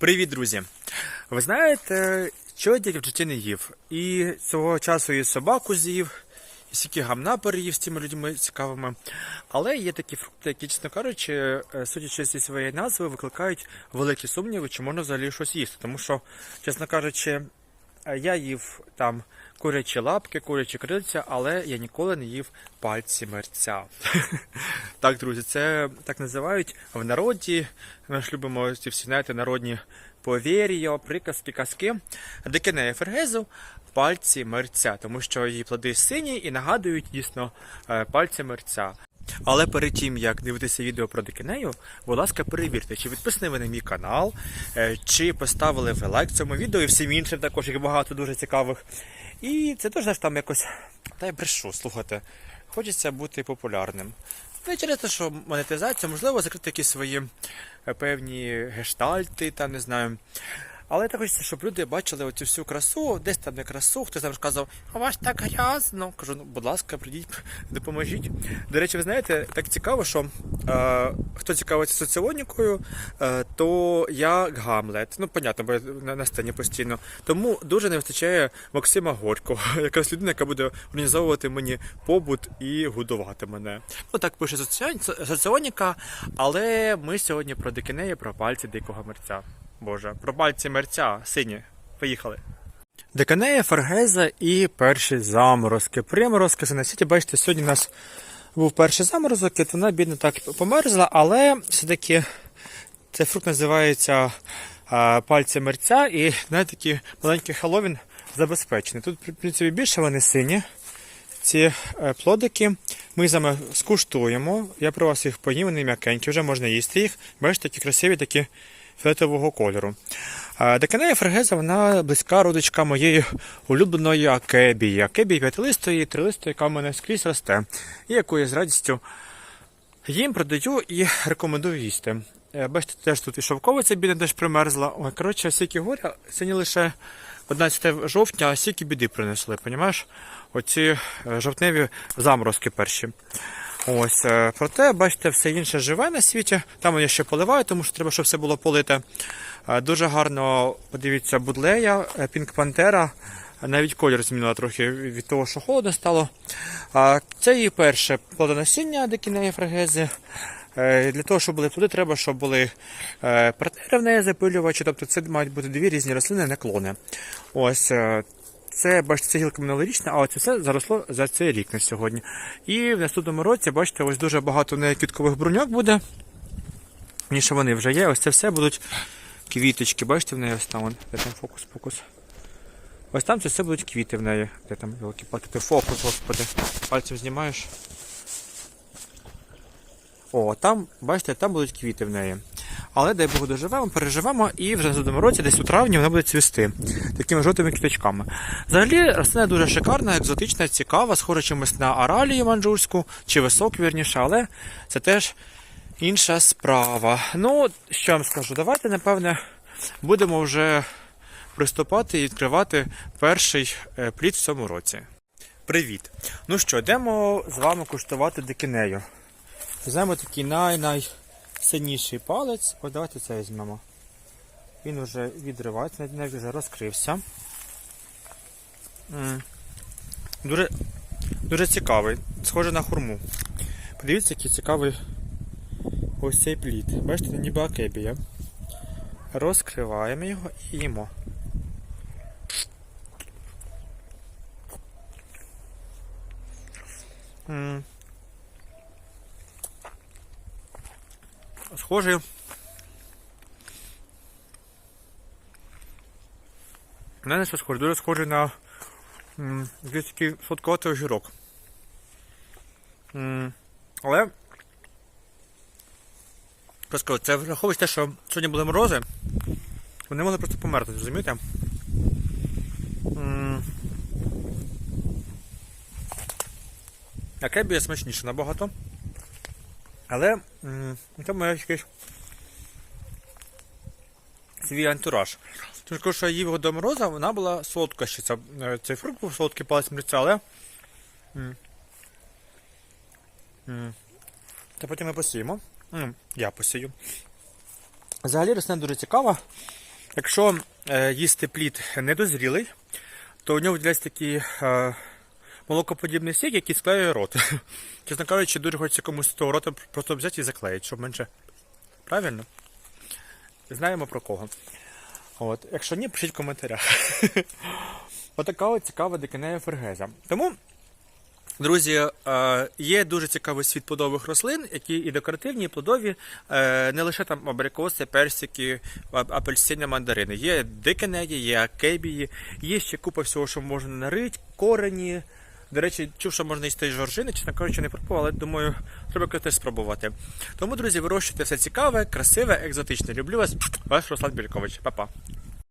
Привіт, друзі! Ви знаєте, що я тільки в житті не їв. І цього часу і собаку з'їв, і стільки гамна переїв з цими людьми цікавими. Але є такі фрукти, які, чесно кажучи, е, судячи зі своєї назви, викликають великі сумніви, чи можна взагалі щось їсти. Тому що, чесно кажучи, я їв там курячі лапки, курячі крильця, але я ніколи не їв пальці мерця. Так, друзі, це так називають в народі. Ми ж любимо ці всі знаєте, народні повір'я, приказки, казки. Дикинея фергезу пальці мерця, тому що її плоди сині і нагадують дійсно е, пальці мерця. Але перед тим, як дивитися відео про дикинею, будь ласка, перевірте, чи підписані ви на мій канал, е, чи поставили ви лайк цьому відео і всім іншим також, їх багато дуже цікавих. І це теж там якось. Та я брешу, слухайте. Хочеться бути популярним. Не через те, що монетизація, можливо, закрити якісь свої е, певні гештальти, там не знаю. Але так хочеться, щоб люди бачили оцю всю красу, десь там не красу, хтось там сказав, а ваш так грязно. Кажу, ну, будь ласка, прийдіть, допоможіть. До речі, ви знаєте, так цікаво, що е, хто цікавиться соціонікою, е, то я Гамлет. Ну, понятно, бо я на, сцені постійно. Тому дуже не вистачає Максима Горького, якась людина, яка буде організовувати мені побут і годувати мене. Ну так пише соціон- соціоніка, але ми сьогодні про дикинеї, про пальці дикого мерця. Боже, про пальці мерця, сині. Поїхали. Деканея, Фергеза і перші заморозки. Приморозки це на світі, бачите, сьогодні у нас був перший заморозок, і вона бідно так померзла, але все-таки цей фрукт називається а, пальці мерця, і навіть такий маленький Хеллоуін забезпечений. Тут, в принципі, більше вони сині. Ці е, плодики ми з вами скуштуємо. Я про вас їх поїм, вони м'якенькі, вже можна їсти їх. Бачите, такі красиві, такі фіолетового кольору. Деканея фрегеза, вона близька родичка моєї улюбленої акебії. Акебії п'ятилистої, трилистої, яка в мене скрізь росте, і яку я з радістю їм продаю і рекомендую їсти. Е, Бачите, теж тут і шовковиця бідна теж примерзла. Ой, коротше, стільки горя, сьогодні лише 11 жовтня, а стільки біди принесли, понімаєш? Оці е, жовтневі заморозки перші. Ось, е, проте, бачите, все інше живе на світі. Там я ще поливаю, тому що треба, щоб все було полите. Е, Дуже гарно, подивіться, будлея, Пінк Пантера. Навіть колір змінила трохи від того, що холодно стало. Це її перше плодоносіння дикінеї фрагези. Е, Для того, щоб були плоди, треба, щоб були е, партнери в неї запилювачі. Тобто це мають бути дві різні рослини, не клони. Ось е, це, бачите, це гілка минулорічна, а оце все заросло за цей рік на сьогодні. І в наступному році, бачите, ось дуже багато в неї квіткових бруньок буде. Ніж вони вже є. Ось це все будуть квіточки. Бачите, в неї ось там, де там фокус, фокус. Ось там це все будуть квіти в неї. Де там великі палки? Ти фокус, господи. Пальцем знімаєш. О, там, бачите, там будуть квіти в неї. Але дай Бог доживемо, переживемо, і вже в наступному році, десь у травні, вона буде цвісти такими жовтими квіточками. Взагалі, рослина дуже шикарна, екзотична, цікава, схожа чимось на аралію манджурську, чи високу, вірніше, але це теж інша справа. Ну, що я вам скажу, давайте, напевне, будемо вже приступати і відкривати перший е, плід в цьому році. Привіт! Ну що, йдемо з вами куштувати дикинею. Візьмемо такий най-найсильніший палець. Ось давайте це візьмемо. Він вже відривається, навіть вже розкрився. М. Дуже, дуже цікавий, схожий на хурму. Подивіться, який цікавий ось цей плід. Бачите, ніби акебія. Розкриваємо його і їмо. М. Схожий. Не на що схожий, дуже схожий на якийсь такий сладковатий огірок. Але просто це враховується те, що сьогодні були морози, вони могли просто померти, розумієте? Акебія смачніше набагато. Але це має якийсь свій антураж. Тому що, я їв його до мороза, вона була солодка ще. Ця, е, цей фрукт був солодкий палець мриця, але. Та потім ми посіємо. М, Я посію. Взагалі рослина дуже цікава. Якщо е, їсти плід недозрілий, то у нього виділяється такий е, молокоподібний сік, який склеює рот. Чесно кажучи, дуже хочеться комусь того рота просто взяти і заклеїти, щоб менше. Правильно? Знаємо про кого. От. Якщо ні, пишіть в коментарях. Отака от цікава дикинея фергеза. Тому, друзі, е, є дуже цікавий світ плодових рослин, які і декоративні, і плодові, е, не лише там абрикоси, персики, апельсини, мандарини. Є дикинеї, є акебії, є ще купа всього, що можна нарити, корені. До речі, чув, що можна їсти жоржини, чесно кажучи, не пробував, але думаю, треба теж спробувати. Тому, друзі, вирощуйте все цікаве, красиве, екзотичне. Люблю вас, ваш Руслан Бількович. Па-па.